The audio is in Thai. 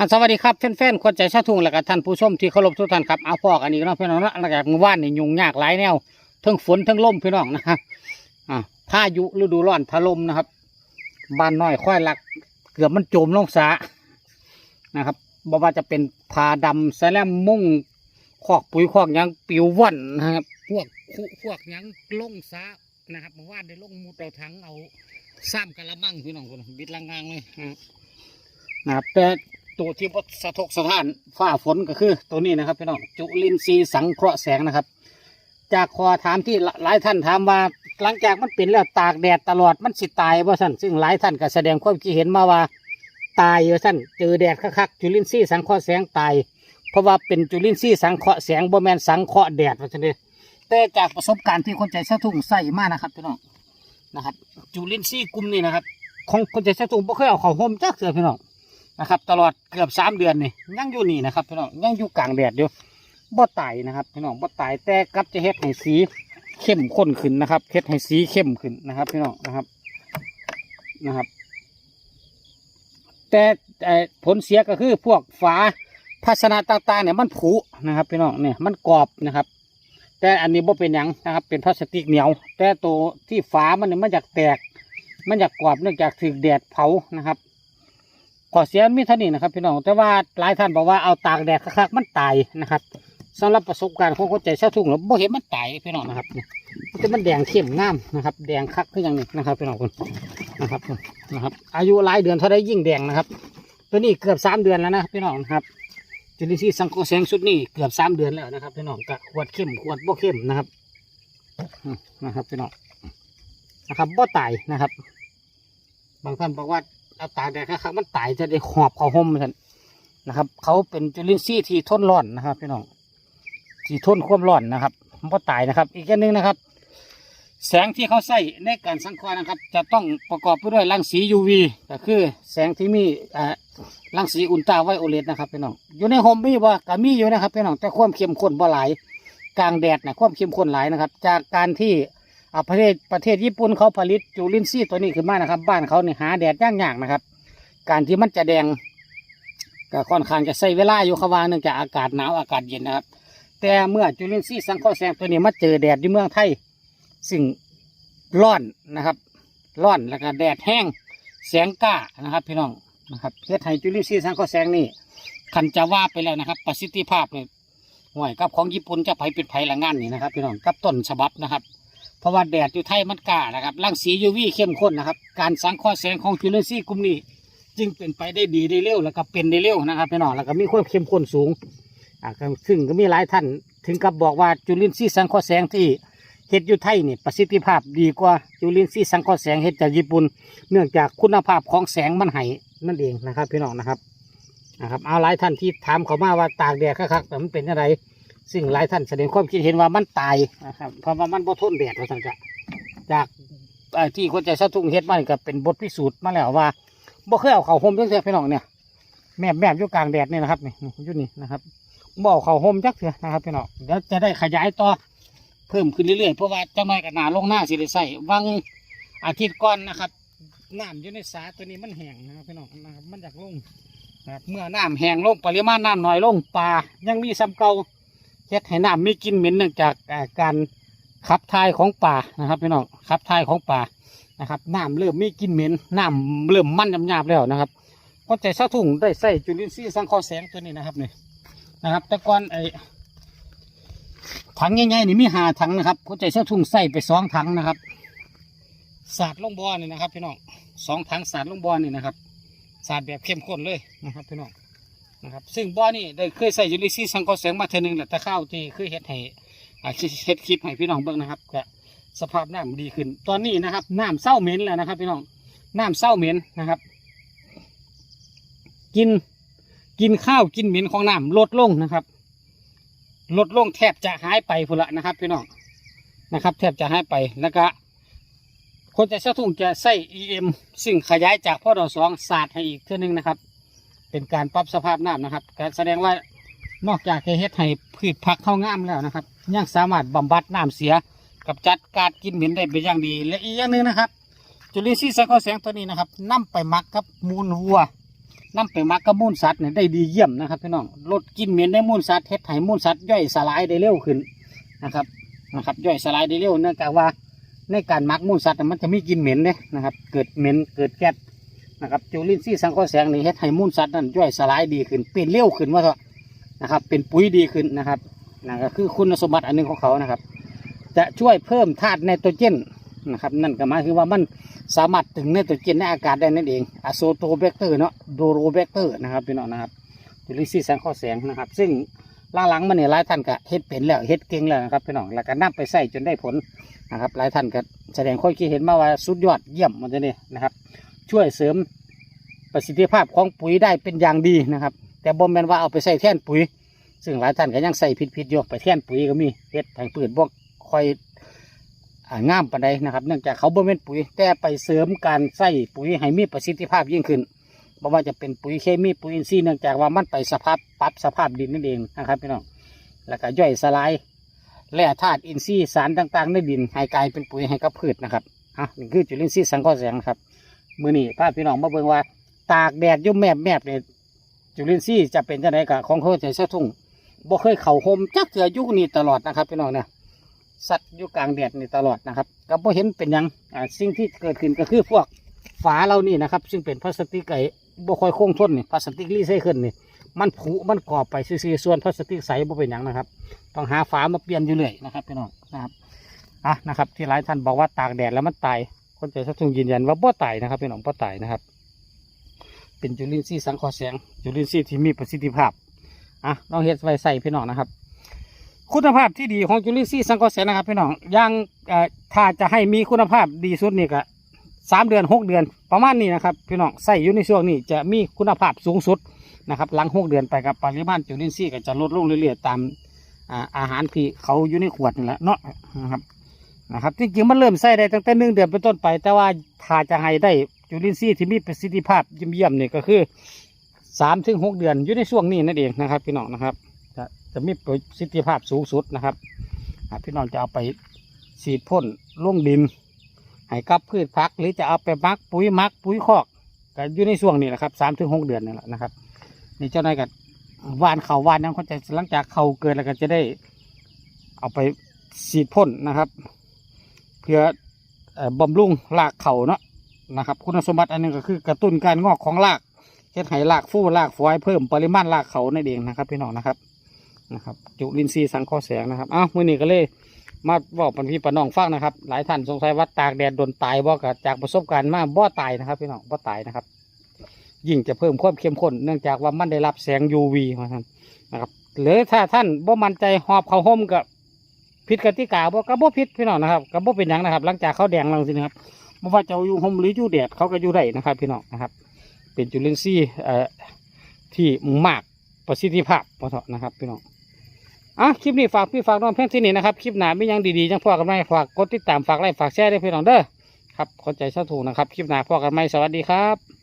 อ่าสวัสดีครับแฟนๆคนใจชาทุ่งและก็ท่านผู้ชมที่เคารพทุกท่านครับเอาพอกันอีกเนาะพี่น้องนะหลังจากเมื่อวานนี่ยุ่งยากหลายแนวทั้งฝนทั้งลมพี่น้องนะครับอ่าพายุฤดูร้อนถล่มนะครับบ้านน้อยค่อยหลัก เกือบมันจมลงสระนะครับบอกว่าจะเป็นผาดำแสลมมุ่งคอกปุ๋ยคอกยังปิวว่อนนะครับ พวกคุพวกยังลงสระนะครับเมื่อวานได้ลงมุดเอาถังเอาซ้ำกะละมังพี่น้องคนบิดลังงางเลยนะครับนะครับแต่ ตัวที่บสะทกสะท้านฝ้าฝนก็คือตัวนี้นะครับพี่น้องจุลินทรีย์สังเคราะห์แสงนะครับ จากคอถามที่หลายท่านถามว่าหลังจากมันเป็นแล้วตากแดดตลอดมันสิตายว่าสั่นซึ่งหลายท่านก็แสดงความคิดเห็นมาว่าตายว่าสั่นเจอแดดคักๆจุลินทรีย์สังเคราะห์แสงตาย เพราะว่าเป็นจุลินทรีย์สังเคราะห์แสงบ่แมนสังเคราะห์แดดว่าสั่นเลยแต่จากประสบการณ์ที่คนใจสะทุ่งใส่มากนะครับพี่น้องนะครับ จุลินทรีย์กลุ่มนี้นะครับ ของคนใจสะทุ่งบ่เคยเอาเขาห่มจักเสือพี่น้อง นะครับ ตลอดเกือบสามเดือนนี่ยังอยู่นี่นะครับพี่น้องยังอยู่กลางแดดอยู่บ่ตายนะครับพี่น้องบ่ตายแต่กับจะเฮ็ดให้สีเข้มข้นขึ้นนะครับเฮ็ดให้สีเข้มขึ้นนะครับพี่น้องนะครับนะครับ แต่ผลเสียก็คือพวกฝาภาชนะต่างๆเนี่ยมันผุนะครับพี่น้องเนี่ยมันกรอบนะครับ แต่อันนี้บ่เป็นหยังนะครับ เป็นพลาสติกเหนียว แต่ตัวที่ฝามันเนี่ยมันอยากแตก มันอยากกรอบเนื่องจากถูกแดดเผานะครับ ขอเสียมีเท่านี้นะครับ พี่น้องแต่ว่าหลายท่านบอกว่าเอาตากแดดคักๆมันตายนะครับสำหรับประสบการณ์ของคนใจเช่าทุ่งหรือบ่เห็นมันตายพี่น้องนะครับแต่มันแดงเข้มงามนะครับ แดงคักขึ้นอย่างนี้นะครับพี่น้องคนนะครับนะครับ อายุหลายเดือนเท่าได้ยิ่งแดงนะครับ ตัวนี้เกือบสามเดือนแล้วนะพี่น้องนะครับจุลินทรีย์สังเคราะห์แสงชุดนี้เกือบสามเดือนแล้วนะครับพี่น้องกะขวดเข้มขวดบ่เข้มนะครับนะครับพี่น้องนะครับบ่ตายนะครับ บางท่านบอกว่า เอาตากแดดครับมันตายจะได้หอบเขาห่มท่านนะครับ เขาเป็นจุลินทรีย์ที่ทนร้อนนะครับพี่น้องที่ทนความร้อนนะครับมันก็ตายนะครับ อีกอย่างหนึ่งนะครับ แสงที่เขาใส่ในการสังเคราะห์นะครับ จะต้องประกอบไปด้วยรังสี UV ก็คือแสงที่มีอ่ารังสีอุลตราไวโอเลตนะครับพี่น้องอยู่ในโฮมมี่บ่ก็มีอยู่นะครับพี่น้องแต่ความเข้มข้นบ่หลายกลางแดดนะความเข้มข้นหลายนะครับ จากการที่ อ่าประเทศประเทศญี่ปุ่นเขาผลิตจุลินทรีย์ตัวนี้ขึ้นมานะครับ บ้านเขาเนี่ยหาแดดยากๆนะครับ การที่มันจะแดงก็ค่อนข้างจะใช้เวลาอยู่ขว่าเนื่องจากอากาศหนาวอากาศเย็นนะครับ แต่เมื่อจุลินทรีย์สังเคราะห์แสงตัวนี้มาเจอแดดที่เมืองไทยซึ่งร้อนนะครับร้อนแล้วก็แดดแห้งแสงกล้านะครับ พี่น้องนะครับเฮ็ดให้จุลินทรีย์สังเคราะห์แสงนี่คันจะว่าไปแล้วนะครับ ประสิทธิภาพเนี่ยห่วยกับของญี่ปุ่นจะไผเป็นไผละงานนี่นะครับ พี่น้องกับต้นฉบับนะครับ เพราะว่าแดดอยู่ไทยมันกล้านะครับรังสี UV เข้มข้นนะครับ การสังเคราะห์แสงของจุลินทรีย์กลุ่มนี้ จึงเป็นไปได้ดีได้เร็วแล้วก็เป็นได้เร็วนะครับพี่น้องแล้วก็มีความเข้มข้นสูงอ่าซึ่งก็มีหลายท่านถึงกับบอกว่าจุลินทรีย์สังเคราะห์แสงที่เฮ็ดอยู่ไทยนี่ประสิทธิภาพดีกว่าจุลินทรีย์สังเคราะห์แสงเฮ็ดจากญี่ปุ่นเนื่องจากคุณภาพของแสงมันให้นั่นเองนะครับพี่น้องนะครับนะครับเอาหลายท่านที่ถามเขามาว่าตากแดดคักๆแต่มันเป็นอะไร ซึ่งหลายท่านแสดงความคิดเห็นว่ามันตายนะครับเพราะว่ามันบ่ทนแดดว่าซั่นจ้ะจากที่คนใจสะทุ่งเฮ็ดมานี่ก็เป็นบทพิสูจน์มาแล้วว่าบ่เคยเอาเข้าห่มจักเทื่อพี่น้องเนี่ยแมบแมบอยู่กลางแดดเนี่ยนะครับนี่นี่อยู่นี่นะครับบ่เอาเข้าห่มจักเทื่อนะครับพี่น้องเดี๋ยวจะได้ขยายต่อเพิ่มขึ้นเรื่อยๆเพราะว่าเจ้าน้อยกับนาลงหน้าสิได้ใส่วังอาทิตย์ก่อนนะครับน้ำอยู่ในสาตัวนี้มันแห้งนะครับพี่น้องนะครับมันอยากลงเมื่อน้ำแห้งลงปริมาณน้ำน้อยลงปลายังมีซ้ำเก่า เฮ็ดให้น้ำไมีกลินเหม็นเนื่องจากการขับถ่ายของป่านะครับพี่น้องขับถ่ายของป่านะครับน้ำเริ่มมีกลินเหม็นน้ำเริ่มมันหยาบๆแล้วนะครับก็ใจสะทุ่งได้ใส่จุลินทรีย์สังเคราะห์แสงตัวนี้นะครับนี่นะครับ แต่ก่อนไอ้ถังใหญ่ๆนี่มีหาถังนะครับก็ใจสะทุ่งใส่ไปสองถังนะครับสาดลงบ่อนี่นะครับพี่น้องสองถังสาดลงบ่อนี่นะครับสาดแบบเข้มข้นเลยนะครับพี่น้อง นะครับ ซึ่งบ่อนี่ได้เคยใส่ยูริซีสังเคราะห์แสงมาเทอนึงแหละแต่ข้าวที่เคยเฮ็ดให้อ่าเฮ็ดคลิปให้พี่น้องเบิ่งนะครับก็สภาพน้ำดีขึ้น ตอนนี้นะครับน้ำเศร้าเหม็นแล้วนะครับ พี่น้องน้ำเศร้าเหม็นนะครับ กินกินข้าวกินเหม็นของน้ำลดลงนะครับ ลดลงแทบจะหายไปพุ่นละนะครับ พี่น้องนะครับ แทบจะหายไปแล้วก็คนจะเช่าทุ่งจะใส่ EM ซึ่งขยายจากพ่อดอสองศาสตร์ให้อีกเท่านึงนะครับ เป็นการปรับสภาพน้ำนะครับการแสดงว่านอกจากจะเฮ็ดให้พืชผักเข้างามแล้วนะครับ ยังสามารถบำบัดน้ำเสียกับจัดการกินเหม็นได้เป็นอย่างดี และอีกอย่างหนึ่งนะครับ จุลินทรีย์สังเคราะห์แสงตัวนี้นะครับนำไปหมักกับมูลวัวนํไปหมักกับมูลสัตว์เนี่ยได้ดีเยี่ยมนะครับพี่น้องลดกินเหม็นในมูลสัตว์เฮ็ดให้มูลสัตว์ย่อยสลายได้เร็วขึ้นนะครับนะครับย่อยสลายได้เร็วเนื่องจากว่าในการหมักมูลสัตว์มันจะมีกลินเหม็นเนี่ยนะครับ เกิดเหม็นเกิดแก๊ส นะครับจุลินทรีย์สังเคราะห์แสงนี่เฮ็ดให้มูลสัตว์นั้นย่อยสลายดีขึ้น เป็นเร็วขึ้นว่าเถอะนะครับ เป็นปุ๋ยดีขึ้นนะครับนั่นก็คือคุณสมบัติอันหนึงของเขานะครับ จะช่วยเพิ่มธาตุไนโตรเจนนะครับนั่นก็หมายถึงว่ามันสามารถถึงไนโตรเจนในอากาศได้นั่นเองอะโซโตแบคเตอร์เนาะโดโรแบคเตอร์นะครับพี่น้องนะครับจุลินทรีย์สังเคราะห์แสงนะครับ ซึ่งล่าหลังมันเนี่ยหลายท่านก็เฮ็ดเป็นแล้วเฮ็ดเก่งแล้วนะครับพี่น้องแล้วก็นำไปใส่จนได้ผลนะครับหลายท่านก็แสดงความคิดเห็นมาว่าสุดยอดเยี่ยมมันจะนี่นะครับ ช่วยเสริมประสิทธิภาพของปุ๋ยได้เป็นอย่างดีนะครับ แต่บ่แม่นว่าเอาไปใส่แท่นปุ๋ย ซึ่งหลายท่านก็ยังใส่ผิดๆอยู่ไปแท่นปุ๋ยก็มีเฮ็ดให้พืชบ่ค่อยอ่างามปานใดนะครับ เนื่องจากเขาบ่เป็นปุ๋ย แต่ไปเสริมการใส่ปุ๋ยให้มีประสิทธิภาพยิ่งขึ้นบ่ว่าจะเป็นปุ๋ยเคมีปุ๋ยอินทรีย์เนื่องจากว่ามันไปสภาพปรับสภาพดินนั่นเองนะครับพี่น้องแล้วก็ย่อยสลายแร่ธาตุอินทรีย์สารต่างๆในดินให้กลายเป็นปุ๋ยให้กับพืชนะครับอะนี่คือจุลินทรีย์สังเคราะห์แสงครับ มือนี้พาพี่น้องมาเบิ่งว่า ตากแดดยุ่มแมบแมบเนี่ยจุลินทรีย์จะเป็นจังไดกับของเขาใจเสื้อทุ่งบ่เคยเข่าโฮมจักเถื่อยุคนี้ตลอดนะครับพี่น้องเนี่ยสัตว์อยู่กลางแดดนี่ตลอดนะครับก็บ่เห็นเป็นยังอ่าสิ่งที่เกิดขึ้นก็คือพวกฝาเรานี่นะครับ ซึ่งเป็นพลาสติกไอ้บ่ค่อยคงทนนี่พลาสติกรีไซเคิลนี่มันผุมันกรอบไปซื่อๆส่วนพลาสติกใสบ่เป็นยังนะครับต้องหาฝามาเปลี่ยนอยู่เรื่อยนะครับพี่น้องนะครับอะนะครับ ที่หลายท่านบอกว่าตากแดดแล้วมันตาย คนใจสักทุ่งยืนยันว่าบ่ตายนะครับพี่น้องบ่ตายนะครับ เป็นจุลินทรีย์สังเคราะห์แสงจุลินทรีย์ที่มีประสิทธิภาพอะลองเฮ็ดไว้ใส่พี่น้องนะครับ คุณภาพที่ดีของจุลินทรีย์สังเคราะห์แสงนะครับพี่น้องอยังถ้าจะให้มีคุณภาพดีสุดนี่ก็สามเดือนหกเดือนประมาณนี้นะครับพี่น้องใส่อยู่ในช่วงนี้จะมีคุณภาพสูงสุดนะครับหลังหกเดือนไปกับปริมาณจุลินทรีย์ก็จะลดลงเรื่อยๆตามอาอาหารที่เขาอยู่ในขวดนี่แหละเนาะนะครับ นะครับจริงๆมันเริ่มใส่ได้ตั้งแต่หนึ่งเดือนเป็นต้นไป แต่ว่าถ้าจะให้ได้จุลินทรีย์ที่มีประสิทธิภาพเยี่ยมๆเนี่ยก็คือสามถึงหกเดือนอยู่ในช่วงนี้นั่นเองนะครับ พี่น้องนะครับ จะจะมีประสิทธิภาพสูงสุดนะครับพี่น้องจะเอาไปฉีดพ่นล่งดินให้กับพืชพัก หรือจะเอาไปมักปุ๋ยมักปุ๋ยคอกก็อยู่ในช่วงนี้แหละครับสามถึงหกเดือนนี่แหละนะครับนี่เจ้านายกับวานเขาวานนั้นเขาจะหลังจากเขาเกิดแล้วก็จะได้เอาไปฉีดพ่นนะครับ เพื่อบำรุงรากเขาเนาะนะครับ คุณสมบัติอันหนึงก็คือกระตุ้นการงอกของรากเฮ็ดให้รากฟูรากฝอยเพิ่มปริมาณรากเขานั่นเองนะครับ พี่น้องนะครับนะครับ จุลินทรีย์สังเคราะห์แสงนะครับอ้าวมื่อนี้ก็เลยมาบอกปันพี่ปนน้องฟังนะครับ หลายท่านสงสัยว่าตากแดดโดนตายบ่กับจากประสบการณ์มาบ่ตายนะครับ พี่น้องบ่ตายนะครับ ยิ่งจะเพิ่มความเข้มข้นเนื่องจากว่ามันได้รับแสง UV มาท่านนะครับหรือถ้าท่านบ่มั่นใจหอบเขาห่มกับ ผิดกติกาบ่ก็บ่ผิดพี่น้องนะครับก็บ่เป็นหยังนะครับ หลังจากเขาแดงลังสินะครับบ่ว่าจะอยู่ห่มหรืออยู่แดดเขาก็อยู่ได้นะครับ พี่น้องนะครับ เป็นจุลินทรีย์เอ่อที่มากประสิทธิภาพพอเถอะนะครับ พี่น้องอะคลิปนี้ฝากพี่ฝากน้องเพียงที่นี่นะครับคลิปหน้าไม่ยังดีๆยังพอกันไหมฝากกดติดตามฝากไลค์ฝากแชร์ด้วยพี่น้องเด้อครับเข้าใจเช่าถูกนะครับ คลิปหน้าพอกันไหมสวัสดีครับ